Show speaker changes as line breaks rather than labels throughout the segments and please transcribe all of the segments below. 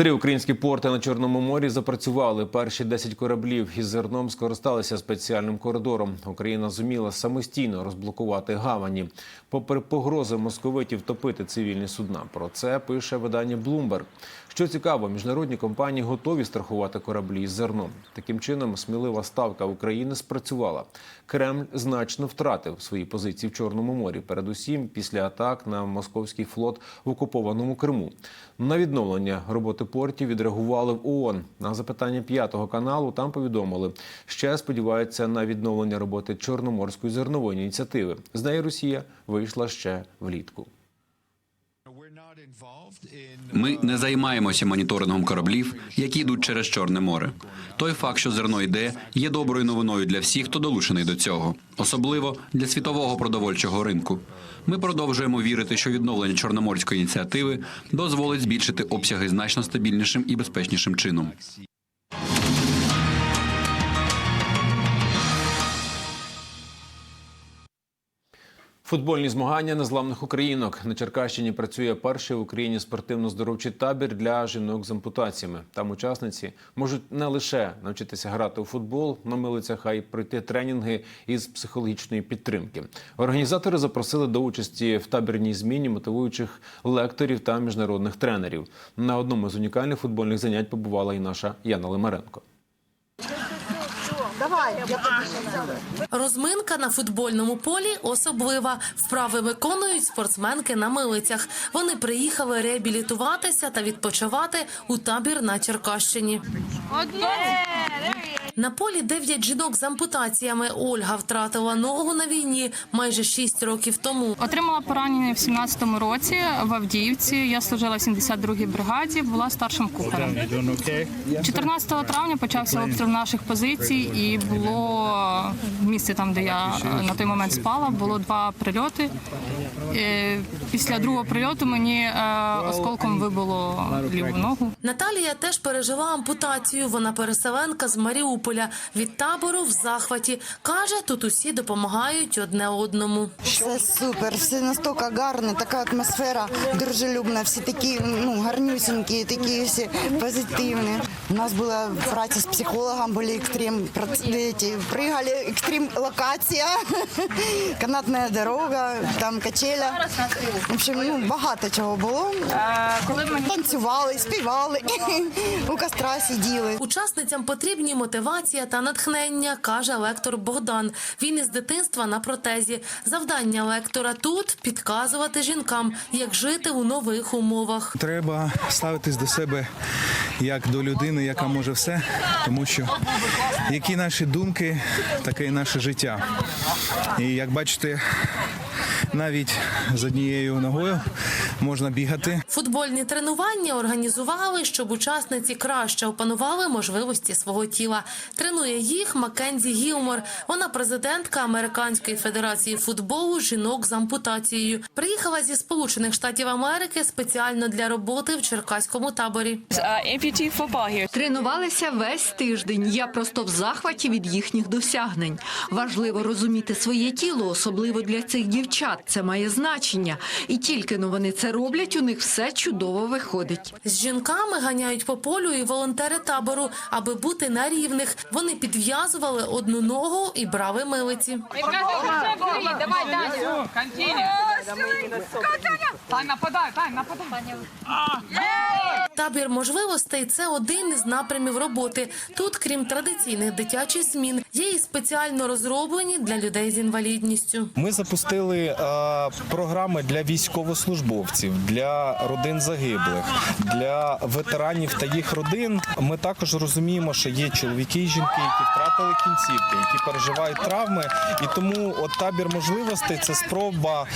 Три українські порти на Чорному морі запрацювали. Перші 10 кораблів із зерном скористалися спеціальним коридором. Україна зуміла самостійно розблокувати гавані. Попри погрози московитів топити цивільні судна. Про це пише видання Bloomberg. Що цікаво, міжнародні компанії готові страхувати кораблі із зерном. Таким чином, смілива ставка України спрацювала. Кремль значно втратив свої позиції в Чорному морі, передусім після атак на московський флот в окупованому Криму. На відновлення роботи портів відреагували в ООН. На запитання п'ятого каналу там повідомили, ще сподіваються на відновлення роботи Чорноморської зернової ініціативи. З неї Росія вийшла ще влітку.
Ми не займаємося моніторингом кораблів, які йдуть через Чорне море. Той факт, що зерно йде, є доброю новиною для всіх, хто долучений до цього, особливо для світового продовольчого ринку. Ми продовжуємо вірити, що відновлення чорноморської ініціативи дозволить збільшити обсяги значно стабільнішим і безпечнішим чином.
Футбольні змагання незламних українок на Черкащині працює перший в Україні спортивно-здоровчий табір для жінок з ампутаціями. Там учасниці можуть не лише навчитися грати у футбол на милицях, а й пройти тренінги із психологічної підтримки. Організатори запросили до участі в табірній зміні мотивуючих лекторів та міжнародних тренерів. На одному з унікальних футбольних занять побувала і наша Яна Лимаренко.
Розминка на футбольному полі особлива. Вправи виконують спортсменки на милицях. Вони приїхали реабілітуватися та відпочивати у табір на Черкащині. На полі дев'ять жінок з ампутаціями. Ольга втратила ногу на війні майже шість років тому.
Отримала поранення в 17-му році в Авдіївці. Я служила в 72-й бригаді, була старшим кухарем. 14 травня почався обстріл наших позицій, і було в місці, там де я е, на той момент спала, було два прильоти. Е, Після другого прильоту мені е, осколком вибило ліву ногу.
Наталія теж пережила ампутацію. Вона переселенка з Маріуполя. Від табору в захваті. Каже, тут усі допомагають одне одному.
Все супер, все настільки гарно, така атмосфера дружелюбна, всі такі ну, гарнюсінькі, такі всі позитивні. У нас була праця з психологом, були екстрим, ці, пригали, екстрим локація, канатна дорога, там качеля. В общем, ну, багато чого було. Танцювали, співали, у костра сиділи.
Учасницям потрібні мотивація та натхнення, каже лектор Богдан. Він із дитинства на протезі. Завдання лектора тут підказувати жінкам, як жити у нових умовах.
Треба ставитись до себе як до людини, яка може все, тому що які наші думки, таке і наше життя. І як бачите, навіть з однією ногою можна бігати.
Футбольні тренування організували, щоб учасниці краще опанували можливості свого тіла. Тренує їх Маккензі Гілмор. Вона президентка Американської федерації футболу жінок з ампутацією. Приїхала зі Сполучених Штатів Америки спеціально для роботи в черкаському таборі.
Тренувалися весь тиждень. Я просто в захваті від їхніх досягнень. Важливо розуміти своє тіло, особливо для цих дівчат. Це має значення. І тільки но вони це роблять, у них все чудово виходить.
З жінками ганяють по полю і волонтери табору, аби бути на рівних. Вони підв'язували одну ногу і брали милиці.
Давай, Даня. Тань, нападай, Тань, нападай.
Табір можливостей це один із напрямів роботи. Тут, крім традиційних дитячих змін, є і спеціально розроблені для людей з інвалідністю.
Ми запустили е, програми для військовослужбовців, для родин загиблих, для ветеранів та їх родин. Ми також розуміємо, що є чоловіки і жінки, які втратили кінцівки, які переживають травми. І тому от табір можливостей це спроба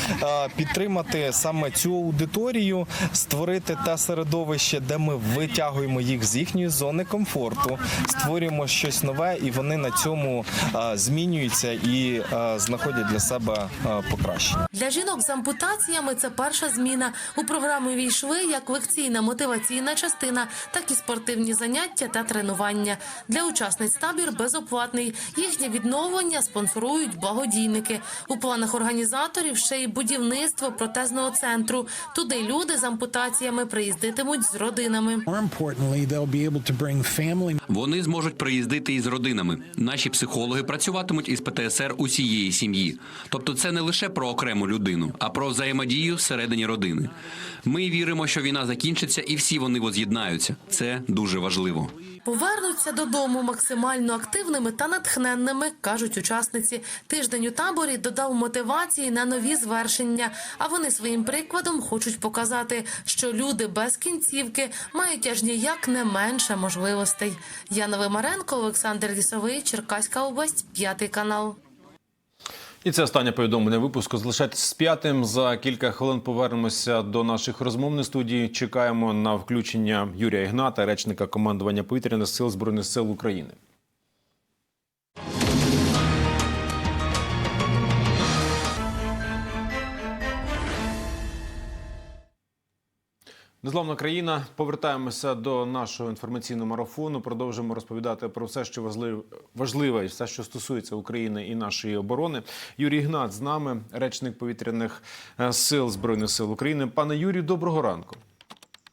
підтримати саме цю аудиторію, створити те середовище, де ми витягуємо їх з їхньої зони комфорту, створюємо щось нове, і вони на цьому е, змінюються і е, знаходять для себе е, покращення.
Для жінок з ампутаціями це перша зміна. У програму війшли як лекційна мотиваційна частина, так і спортивні заняття та тренування. Для учасниць табір безоплатний. Їхнє відновлення спонсорують благодійники. У планах організаторів ще й будівництво будівництво протезного центру. Туди люди з ампутаціями приїздитимуть з родинами.
Вони зможуть приїздити із родинами. Наші психологи працюватимуть із ПТСР усієї сім'ї. Тобто, це не лише про окрему людину, а про взаємодію всередині родини. Ми віримо, що війна закінчиться і всі вони воз'єднаються. Це дуже важливо.
Повернуться додому максимально активними та натхненними, кажуть учасниці. Тиждень у таборі додав мотивації на нові звершення. А вони своїм прикладом хочуть показати, що люди без кінцівки мають аж ніяк не менше можливостей. Яна Вимаренко, Олександр Лісовий, Черкаська область, п'ятий канал.
І це останнє повідомлення випуску. Залишайтесь з п'ятим. За кілька хвилин повернемося до наших розмовних студій. Чекаємо на включення Юрія Ігната, речника командування повітряних сил збройних сил України. Незламна країна. Повертаємося до нашого інформаційного марафону. Продовжимо розповідати про все, що важливе, і все, що стосується України і нашої оборони. Юрій Гнат з нами, речник повітряних е, сил збройних сил України. Пане Юрію, доброго ранку.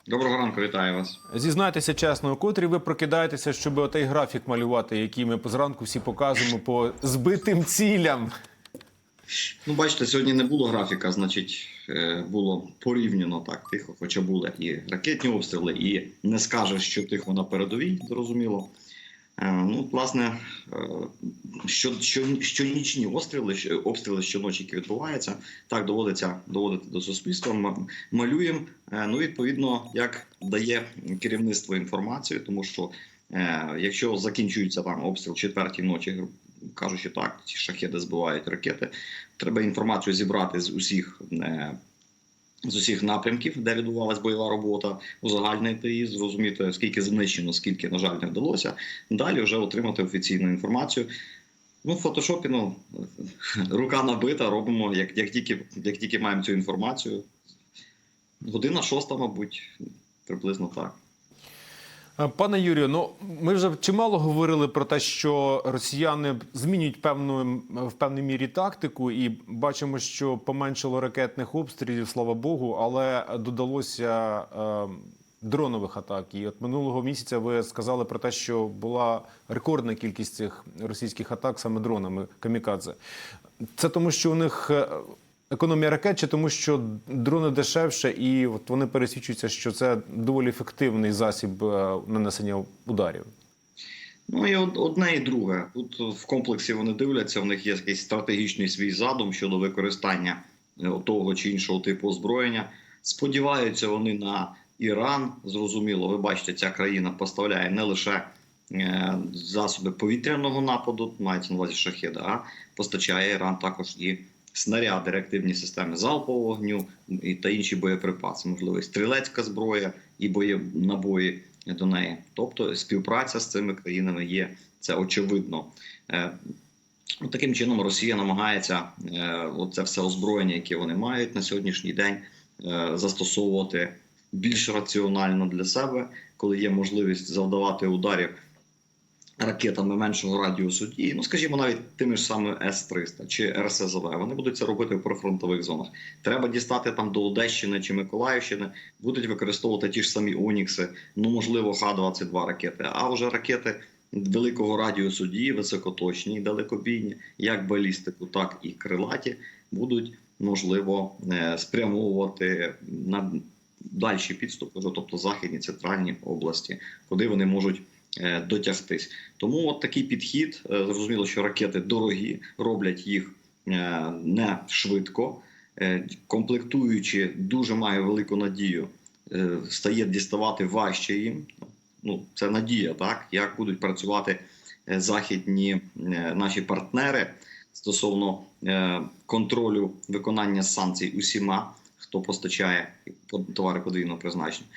Доброго ранку, вітаю вас.
Зізнайтеся чесно, у котрі ви прокидаєтеся, щоб отей графік малювати, який ми зранку всі показуємо по збитим цілям.
Ну, бачите, сьогодні не було графіка, значить, було порівняно так тихо, хоча були і ракетні обстріли, і не скажеш, що тихо на передовій, зрозуміло. Е, Ну, власне, е, що, що, щонічні обстріли, обстріли щоночі, які відбуваються, так доводиться доводити до суспільства. Малюємо. Е, Ну, відповідно, як дає керівництво інформацію, тому що е, якщо закінчується там обстріл четвертій ночі, кажучи так, ці шахеди збивають ракети, треба інформацію зібрати з усіх. е, З усіх напрямків, де відбувалась бойова робота, узагальнити її, зрозуміти, скільки знищено, скільки, на жаль, не вдалося. Далі вже отримати офіційну інформацію. Ну, в фотошопі ну, рука набита, робимо, як, як, тільки, як тільки маємо цю інформацію. Година шоста, мабуть, приблизно так.
Е, Пане Юрію, ну ми вже чимало говорили про те, що росіяни змінюють певну в певній мірі тактику, і бачимо, що поменшало ракетних обстрілів, слава Богу, але додалося е, дронових атак. І от минулого місяця ви сказали про те, що була рекордна кількість цих російських атак саме дронами камікадзе. Це тому, що у них е, економія ракет, чи тому, що дрони дешевше, і от вони пересвідчуються, що це доволі ефективний засіб е, нанесення ударів.
Ну і одне і друге. Тут в комплексі вони дивляться, в них є якийсь стратегічний свій задум щодо використання е, того чи іншого типу озброєння. Сподіваються вони на Іран. Зрозуміло, ви бачите, ця країна поставляє не лише е, засоби повітряного нападу, мається на увазі шахеда, а постачає Іран також і снаряди, реактивні системи залпового вогню та інші боєприпаси, можливо, стрілецька зброя і бої набої до неї. Тобто співпраця з цими країнами є це очевидно. Е, Таким чином Росія намагається е, оце все озброєння, яке вони мають на сьогоднішній день, е, застосовувати більш раціонально для себе, коли є можливість завдавати ударів ракетами меншого радіусу дії, ну скажімо, навіть тими ж самими С-300 чи РСЗВ, вони будуть це робити в прифронтових зонах. Треба дістати там до Одещини чи Миколаївщини, будуть використовувати ті ж самі Онікси, ну можливо, Х-22 ракети. А вже ракети великого радіусу дії, високоточні, і далекобійні, як балістику, так і крилаті, будуть можливо е, спрямовувати на дальші підступи, тобто західні центральні області, куди вони можуть дотягтись. Тому от такий підхід. Е, Зрозуміло, що ракети дорогі, роблять їх е, не швидко. Е, Комплектуючи, дуже маю велику надію, е, стає діставати важче їм. Ну, це надія, так як будуть працювати е, західні е, наші партнери стосовно е, контролю виконання санкцій усіма, хто постачає товари подвійного призначення.